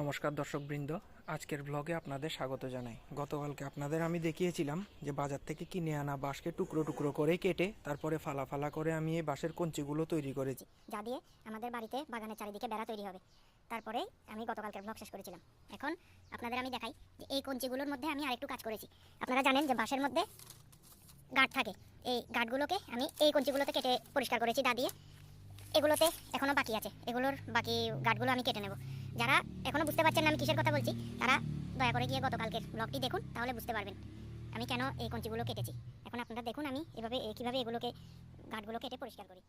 নমস্কার দর্শকবৃন্দ, আজকের ব্লগে আপনাদের স্বাগত জানাই। গতকালকে আপনাদের আমি দেখিয়েছিলাম যে বাজার থেকে কিনে আনা বাঁশকে টুকরো টুকরো করে কেটে তারপরে ফালা ফালা করে আমি এই বাঁশের কঞ্চিগুলো তৈরি করেছি। যা দিয়ে আমাদের বাড়িতে বাগানের চারিদিকে বেড়া তৈরি হবে। তারপরে আমি গতকালকে ব্লগ শেষ করেছিলাম। এখন আপনাদের আমি দেখাই যে এই কঞ্চিগুলোর মধ্যে আমি আরেকটু কাজ করেছি। আপনারা জানেন যে বাঁশের মধ্যে গাঁট থাকে। এই গাঁটগুলোকে আমি এই কঞ্চিগুলোতে কেটে পরিষ্কার করেছি দা দিয়ে এগুলোতে এখনও বাকি আছে। এগুলোর বাকি গাঠগুলো আমি কেটে নেব। যারা এখনও বুঝতে পারছেন না আমি কিসের কথা বলছি, তারা দয়া করে গিয়ে গতকালকের ব্লগটি দেখুন, তাহলে বুঝতে পারবেন আমি কেন এই কঞ্চিগুলো কেটেছি। এখন আপনারা দেখুন আমি এভাবে কীভাবে এগুলোকে গাঠগুলো কেটে পরিষ্কার করি।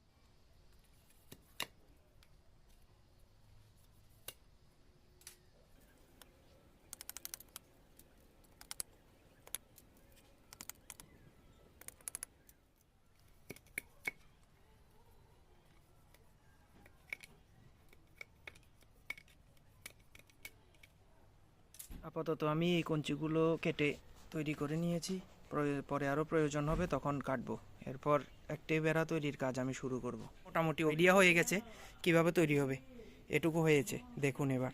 আপাতত আমি এই কঞ্চিগুলো কেটে তৈরি করে নিয়েছি। পরে আরও প্রয়োজন হবে তখন কাটবো। এরপর একটি বেড়া তৈরির কাজ আমি শুরু করব। মোটামুটি আইডিয়া হয়ে গেছে, কীভাবে তৈরি হবে? এটুকু হয়েছে, দেখুন এবার।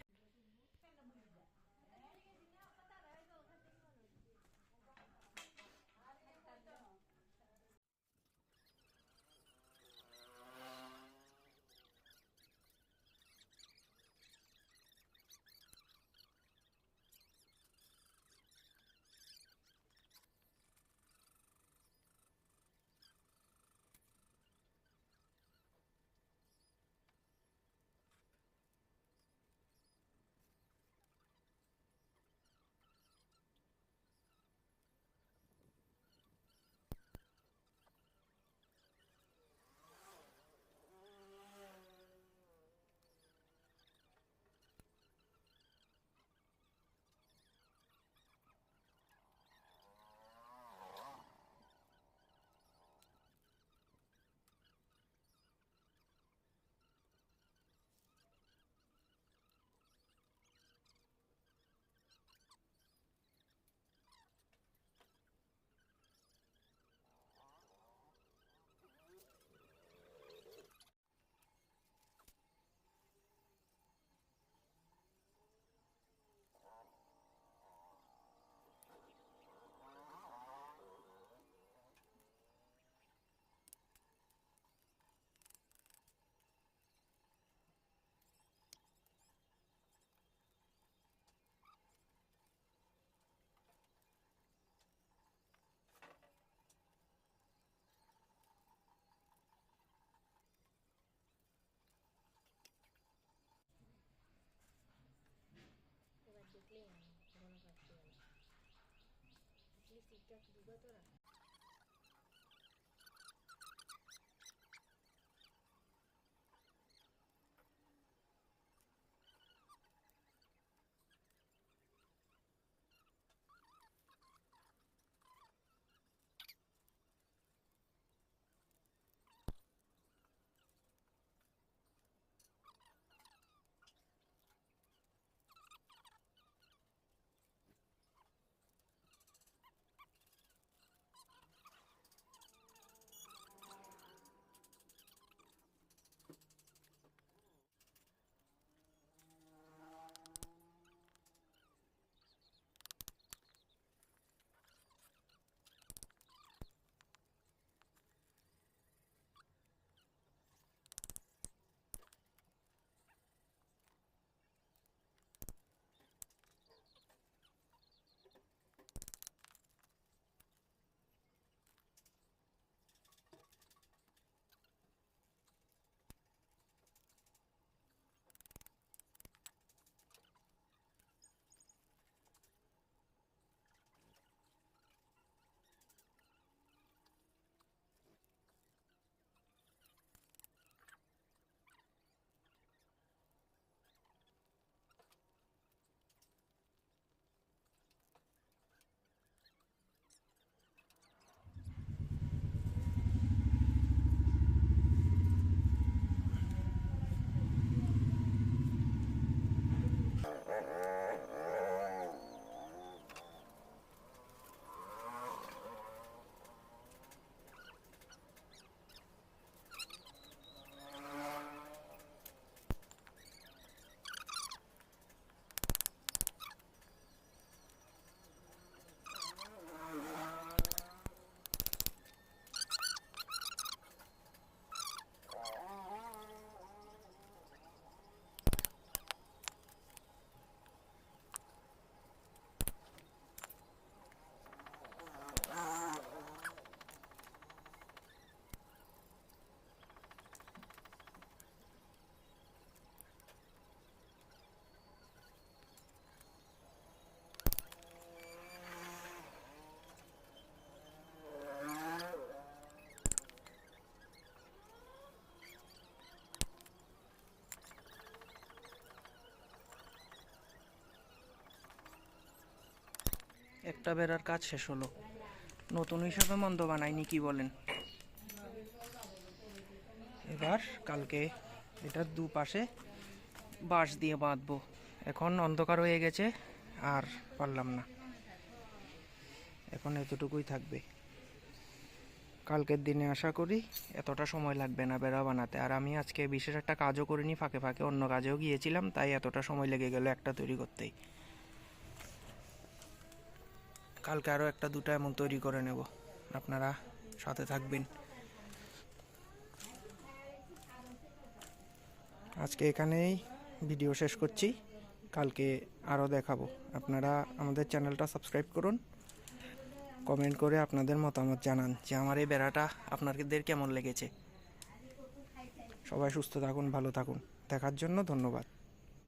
ঠিকঠাক ডুবাতো না একটা বেড়ার কাজ শেষ হলো। নতুন হিসাবে মন্দ বানাইনি কি বলেন? এবার কালকে এটার দুপাশে বাঁশ দিয়ে বাঁধবো। এখন অন্ধকার হয়ে গেছে, আর পারলাম না। এখন এতটুকুই থাকবে। কালকের দিনে আশা করি এতটা সময় লাগবে না বেড়া বানাতে। আর আমি আজকে বিশেষ একটা কাজও করিনি, ফাঁকে ফাঁকে অন্য কাজেও গিয়েছিলাম, তাই এতটা সময় লেগে গেল একটা তৈরি করতেই। কালকে আরও একটা, দুটো এমন তৈরি করে নেব। আপনারা সাথে থাকবেন। আজকে এখানেই ভিডিও শেষ করছি। কালকে আরও দেখাবো। আপনারা আমাদের চ্যানেলটা সাবস্ক্রাইব করুন। কমেন্ট করে আপনাদের মতামত জানান যে আমার এই বেড়াটা আপনাদের কেমন লেগেছে। সবাই সুস্থ থাকুন, ভালো থাকুন। দেখার জন্য ধন্যবাদ।